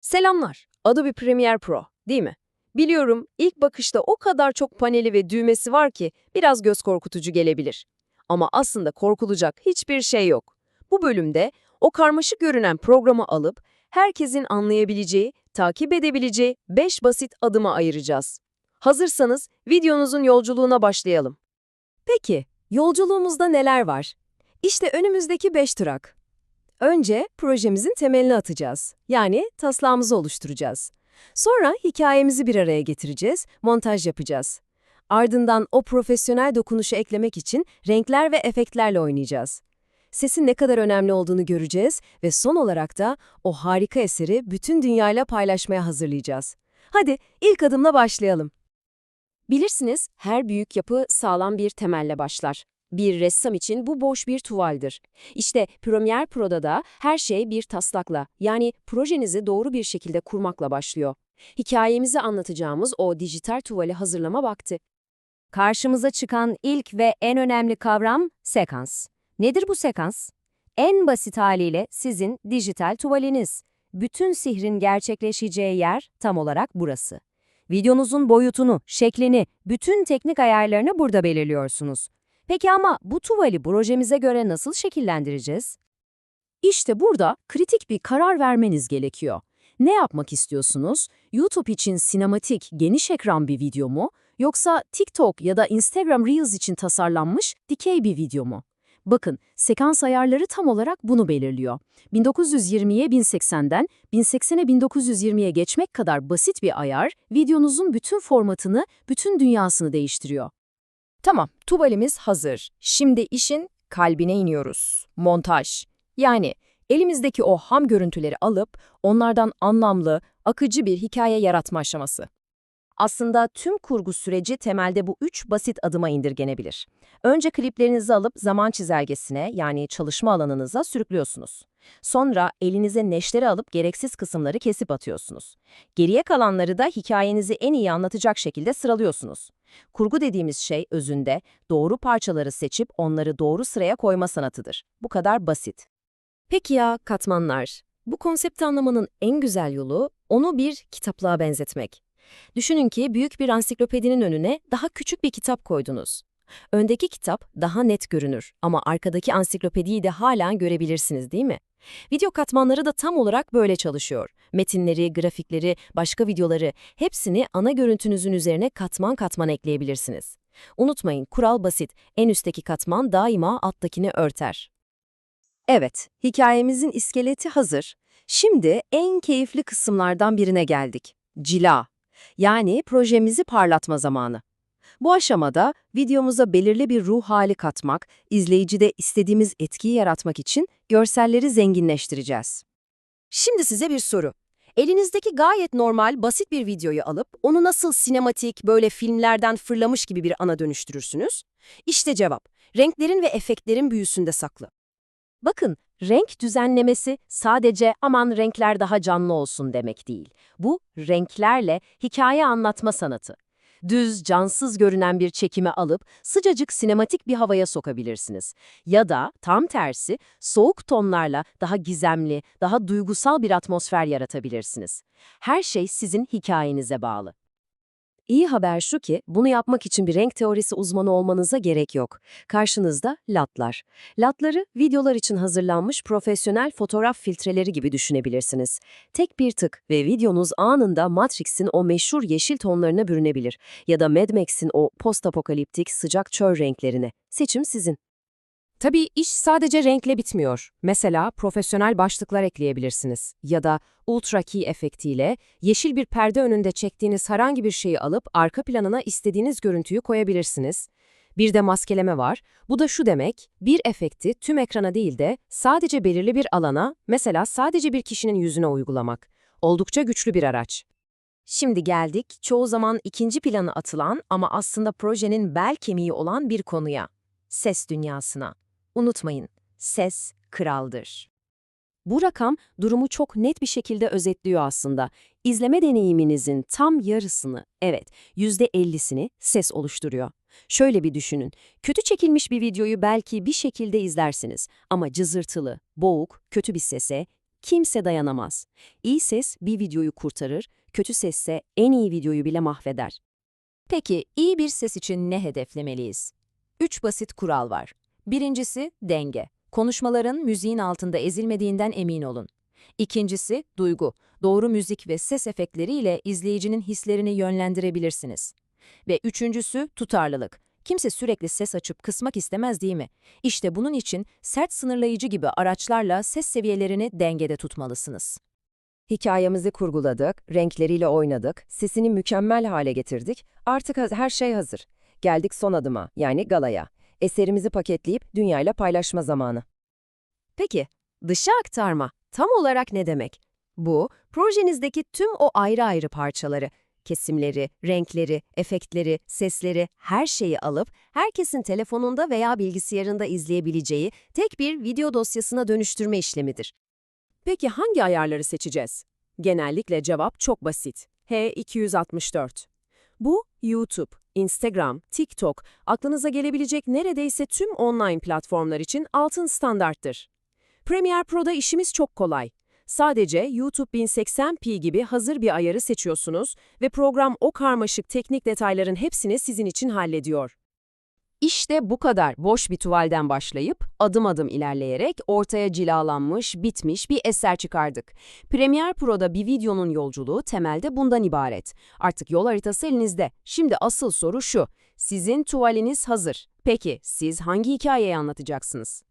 Selamlar. Adobe Premiere Pro, değil mi? Biliyorum ilk bakışta o kadar çok paneli ve düğmesi var ki biraz göz korkutucu gelebilir. Ama aslında korkulacak hiçbir şey yok. Bu bölümde o karmaşık görünen programı alıp herkesin anlayabileceği, takip edebileceği 5 basit adıma ayıracağız. Hazırsanız videonuzun yolculuğuna başlayalım. Peki, yolculuğumuzda neler var? İşte önümüzdeki 5 durak. Önce projemizin temelini atacağız. Yani taslağımızı oluşturacağız. Sonra hikayemizi bir araya getireceğiz, montaj yapacağız. Ardından o profesyonel dokunuşu eklemek için renkler ve efektlerle oynayacağız. Sesin ne kadar önemli olduğunu göreceğiz ve son olarak da o harika eseri bütün dünyayla paylaşmaya hazırlayacağız. Hadi ilk adımla başlayalım. Bilirsiniz, her büyük yapı sağlam bir temelle başlar. Bir ressam için bu boş bir tuvaldir. İşte Premiere Pro'da da her şey bir taslakla, yani projenizi doğru bir şekilde kurmakla başlıyor. Hikayemizi anlatacağımız o dijital tuvali hazırlama vakti. Karşımıza çıkan ilk ve en önemli kavram sekans. Nedir bu sekans? En basit haliyle sizin dijital tuvaliniz. Bütün sihrin gerçekleşeceği yer tam olarak burası. Videonuzun boyutunu, şeklini, bütün teknik ayarlarını burada belirliyorsunuz. Peki ama bu tuvali projemize göre nasıl şekillendireceğiz? İşte burada kritik bir karar vermeniz gerekiyor. Ne yapmak istiyorsunuz? YouTube için sinematik, geniş ekran bir video mu? Yoksa TikTok ya da Instagram Reels için tasarlanmış dikey bir video mu? Bakın, sekans ayarları tam olarak bunu belirliyor. 1920'ye 1080'den 1080'e 1920'ye geçmek kadar basit bir ayar, videonuzun bütün formatını, bütün dünyasını değiştiriyor. Tamam, tuvalimiz hazır. Şimdi işin kalbine iniyoruz. Montaj. Yani elimizdeki o ham görüntüleri alıp onlardan anlamlı, akıcı bir hikaye yaratma aşaması. Aslında tüm kurgu süreci temelde bu üç basit adıma indirgenebilir. Önce kliplerinizi alıp zaman çizelgesine yani çalışma alanınıza sürüklüyorsunuz. Sonra elinize neşteri alıp gereksiz kısımları kesip atıyorsunuz. Geriye kalanları da hikayenizi en iyi anlatacak şekilde sıralıyorsunuz. Kurgu dediğimiz şey özünde doğru parçaları seçip onları doğru sıraya koyma sanatıdır. Bu kadar basit. Peki ya katmanlar? Bu konsepti anlamanın en güzel yolu onu bir kitaplığa benzetmek. Düşünün ki büyük bir ansiklopedinin önüne daha küçük bir kitap koydunuz. Öndeki kitap daha net görünür ama arkadaki ansiklopediyi de hala görebilirsiniz değil mi? Video katmanları da tam olarak böyle çalışıyor. Metinleri, grafikleri, başka videoları hepsini ana görüntünüzün üzerine katman katman ekleyebilirsiniz. Unutmayın kural basit. En üstteki katman daima alttakini örter. Evet, hikayemizin iskeleti hazır. Şimdi en keyifli kısımlardan birine geldik. Cila. Yani projemizi parlatma zamanı. Bu aşamada videomuza belirli bir ruh hali katmak, izleyicide istediğimiz etkiyi yaratmak için görselleri zenginleştireceğiz. Şimdi size bir soru. Elinizdeki gayet normal, basit bir videoyu alıp onu nasıl sinematik, böyle filmlerden fırlamış gibi bir ana dönüştürürsünüz? İşte cevap. Renklerin ve efektlerin büyüsünde saklı. Bakın, renk düzenlemesi sadece aman renkler daha canlı olsun demek değil. Bu, renklerle hikaye anlatma sanatı. Düz, cansız görünen bir çekimi alıp sıcacık sinematik bir havaya sokabilirsiniz. Ya da tam tersi, soğuk tonlarla daha gizemli, daha duygusal bir atmosfer yaratabilirsiniz. Her şey sizin hikayenize bağlı. İyi haber şu ki, bunu yapmak için bir renk teorisi uzmanı olmanıza gerek yok. Karşınızda LAT'lar. LAT'ları videolar için hazırlanmış profesyonel fotoğraf filtreleri gibi düşünebilirsiniz. Tek bir tık ve videonuz anında Matrix'in o meşhur yeşil tonlarına bürünebilir ya da Mad Max'in o post-apokaliptik sıcak çöl renklerine. Seçim sizin. Tabii iş sadece renkle bitmiyor. Mesela profesyonel başlıklar ekleyebilirsiniz. Ya da ultra key efektiyle yeşil bir perde önünde çektiğiniz herhangi bir şeyi alıp arka planına istediğiniz görüntüyü koyabilirsiniz. Bir de maskeleme var. Bu da şu demek, bir efekti tüm ekrana değil de sadece belirli bir alana, mesela sadece bir kişinin yüzüne uygulamak. Oldukça güçlü bir araç. Şimdi geldik çoğu zaman ikinci plana atılan ama aslında projenin bel kemiği olan bir konuya. Ses dünyasına. Unutmayın, ses kraldır. Bu rakam durumu çok net bir şekilde özetliyor aslında. İzleme deneyiminizin tam yarısını, evet %50'sini ses oluşturuyor. Şöyle bir düşünün, kötü çekilmiş bir videoyu belki bir şekilde izlersiniz ama cızırtılı, boğuk, kötü bir sese kimse dayanamaz. İyi ses bir videoyu kurtarır, kötü sesse en iyi videoyu bile mahveder. Peki iyi bir ses için ne hedeflemeliyiz? Üç basit kural var. Birincisi denge. Konuşmaların müziğin altında ezilmediğinden emin olun. İkincisi duygu. Doğru müzik ve ses efektleriyle izleyicinin hislerini yönlendirebilirsiniz. Ve üçüncüsü tutarlılık. Kimse sürekli ses açıp kısmak istemez değil mi? İşte bunun için sert sınırlayıcı gibi araçlarla ses seviyelerini dengede tutmalısınız. Hikayemizi kurguladık, renkleriyle oynadık, sesini mükemmel hale getirdik. Artık her şey hazır. Geldik son adıma, yani galaya. Eserimizi paketleyip dünyayla paylaşma zamanı. Peki, dışa aktarma tam olarak ne demek? Bu, projenizdeki tüm o ayrı ayrı parçaları, kesimleri, renkleri, efektleri, sesleri, her şeyi alıp herkesin telefonunda veya bilgisayarında izleyebileceği tek bir video dosyasına dönüştürme işlemidir. Peki hangi ayarları seçeceğiz? Genellikle cevap çok basit. H264. Bu YouTube, Instagram, TikTok, aklınıza gelebilecek neredeyse tüm online platformlar için altın standarttır. Premiere Pro'da işimiz çok kolay. Sadece YouTube 1080p gibi hazır bir ayarı seçiyorsunuz ve program o karmaşık teknik detayların hepsini sizin için hallediyor. İşte bu kadar boş bir tuvalden başlayıp adım adım ilerleyerek ortaya cilalanmış, bitmiş bir eser çıkardık. Premiere Pro'da bir videonun yolculuğu temelde bundan ibaret. Artık yol haritası elinizde. Şimdi asıl soru şu. Sizin tuvaliniz hazır. Peki siz hangi hikayeyi anlatacaksınız?